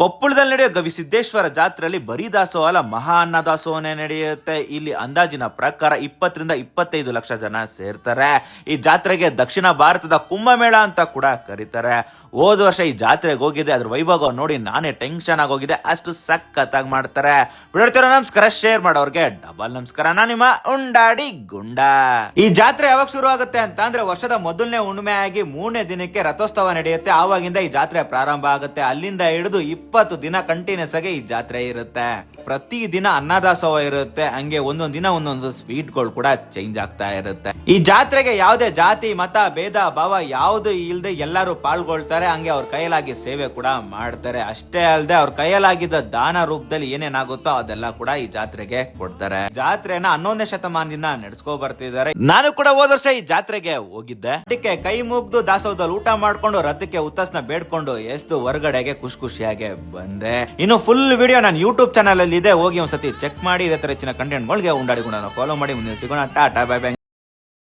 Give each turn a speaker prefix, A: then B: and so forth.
A: ಕೊಪ್ಪಳದಲ್ಲಿ ನಡೆಯೋ ಗವಿಸಿದ್ದೇಶ್ವರ ಜಾತ್ರೆಯಲ್ಲಿ ಬರೀ ದಾಸೋಹ ಅಲ್ಲ, ಮಹಾ ಅನ್ನದಾಸೋಹನೇ ನಡೆಯುತ್ತೆ. ಇಲ್ಲಿ ಅಂದಾಜಿನ ಪ್ರಕಾರ ಇಪ್ಪತ್ತರಿಂದ ಇಪ್ಪತ್ತೈದು ಲಕ್ಷ ಜನ ಸೇರ್ತಾರೆ. ಈ ಜಾತ್ರೆಗೆ ದಕ್ಷಿಣ ಭಾರತದ ಕುಂಭಮೇಳ ಅಂತ ಕೂಡ ಕರೀತಾರೆ. ಹೋದ ವರ್ಷ ಈ ಜಾತ್ರೆಗೆ ಹೋಗಿದೆ ಅದ್ರ ವೈಭವ ನೋಡಿ ನಾನೇ ಟೆನ್ಷನ್ ಆಗೋಗಿದೆ ಅಷ್ಟು ಸಖತ್ತಾಗಿ ಮಾಡ್ತಾರೆ. ನಮಸ್ಕಾರ. ಶೇರ್ ಮಾಡೋರ್ಗೆ ಡಬಲ್ ನಮಸ್ಕಾರ. ನಾನು ನಿಮ್ಮ ಉಂಡಾಡಿ ಗುಂಡ. ಈ ಜಾತ್ರೆ ಯಾವಾಗ ಶುರು ಆಗುತ್ತೆ ಅಂತ ಅಂದ್ರೆ ವರ್ಷದ ಮೊದಲನೇ ಹುಣ್ಣಿಮೆ ಆಗಿ ಮೂರನೇ ದಿನಕ್ಕೆ ರಥೋತ್ಸವ ನಡೆಯುತ್ತೆ. ಆವಾಗಿಂದ ಈ ಜಾತ್ರೆ ಪ್ರಾರಂಭ ಆಗುತ್ತೆ. ಅಲ್ಲಿಂದ ಹಿಡಿದು ಇಪ್ಪತ್ತು ದಿನ ಕಂಟಿನ್ಯೂಸ್ ಆಗಿ ಈ ಜಾತ್ರೆ ಇರುತ್ತೆ. ಪ್ರತಿ ದಿನ ಅನ್ನದಾಸೋಹ ಇರುತ್ತೆ, ಹಂಗೆ ಒಂದೊಂದ್ ದಿನ ಒಂದೊಂದು ಸ್ವೀಟ್ಗಳು ಕೂಡ ಚೇಂಜ್ ಆಗ್ತಾ ಇರುತ್ತೆ. ಈ ಜಾತ್ರೆಗೆ ಯಾವುದೇ ಜಾತಿ, ಮತ, ಭೇದ, ಭಾವ ಯಾವುದು ಇಲ್ಲದೆ ಎಲ್ಲರೂ ಪಾಲ್ಗೊಳ್ತಾರೆ, ಹಂಗೆ ಅವ್ರ ಕೈಯಲಾಗಿ ಸೇವೆ ಕೂಡ ಮಾಡ್ತಾರೆ. ಅಷ್ಟೇ ಅಲ್ಲದೆ ಅವ್ರ ಕೈಯಲಾಗಿದ್ದ ದಾನ ರೂಪದಲ್ಲಿ ಏನೇನಾಗುತ್ತೋ ಅದೆಲ್ಲ ಕೂಡ ಈ ಜಾತ್ರೆಗೆ ಕೊಡ್ತಾರೆ. ಜಾತ್ರೆನ ಹನ್ನೊಂದನೇ ಶತಮಾನದಿಂದ ನಡೆಸ್ಕೊ ಬರ್ತಿದ್ದಾರೆ. ನಾನು ಕೂಡ ಹೋದ ವರ್ಷ ಈ ಜಾತ್ರೆಗೆ ಹೋಗಿದ್ದೆ. ಅದಕ್ಕೆ ಕೈ ಮುಗ್ದು ದಾಸೋಹದಲ್ಲಿ ಊಟ ಮಾಡ್ಕೊಂಡು ರಥಕ್ಕೆ ಉತ್ತಸ್ನ ಬೇಡ್ಕೊಂಡು ಎಷ್ಟು ಹೊರಗಡೆಗೆ ಖುಷಿ ಖುಷಿಯಾಗಿ ಬಂದೆ. ಇನ್ನು ಫುಲ್ ವಿಡಿಯೋ ನಾನು ಯೂಟ್ಯೂಬ್ ಚಾನಲ್ ಇದೆ, ಹೋಗಿ ಒಂದ್ಸತಿ ಚೆಕ್ ಮಾಡಿ, ಇದೇ ತರ ಹೆಚ್ಚಿನ ಕಂಟೆಂಟ್ಗಳಿಗೆ ಉಂಡಾಡಿಕೊಂಡು ಫಾಲೋ ಮಾಡಿ ಮುಂದೆ ಸಿಗೋಣ. Tata bye bye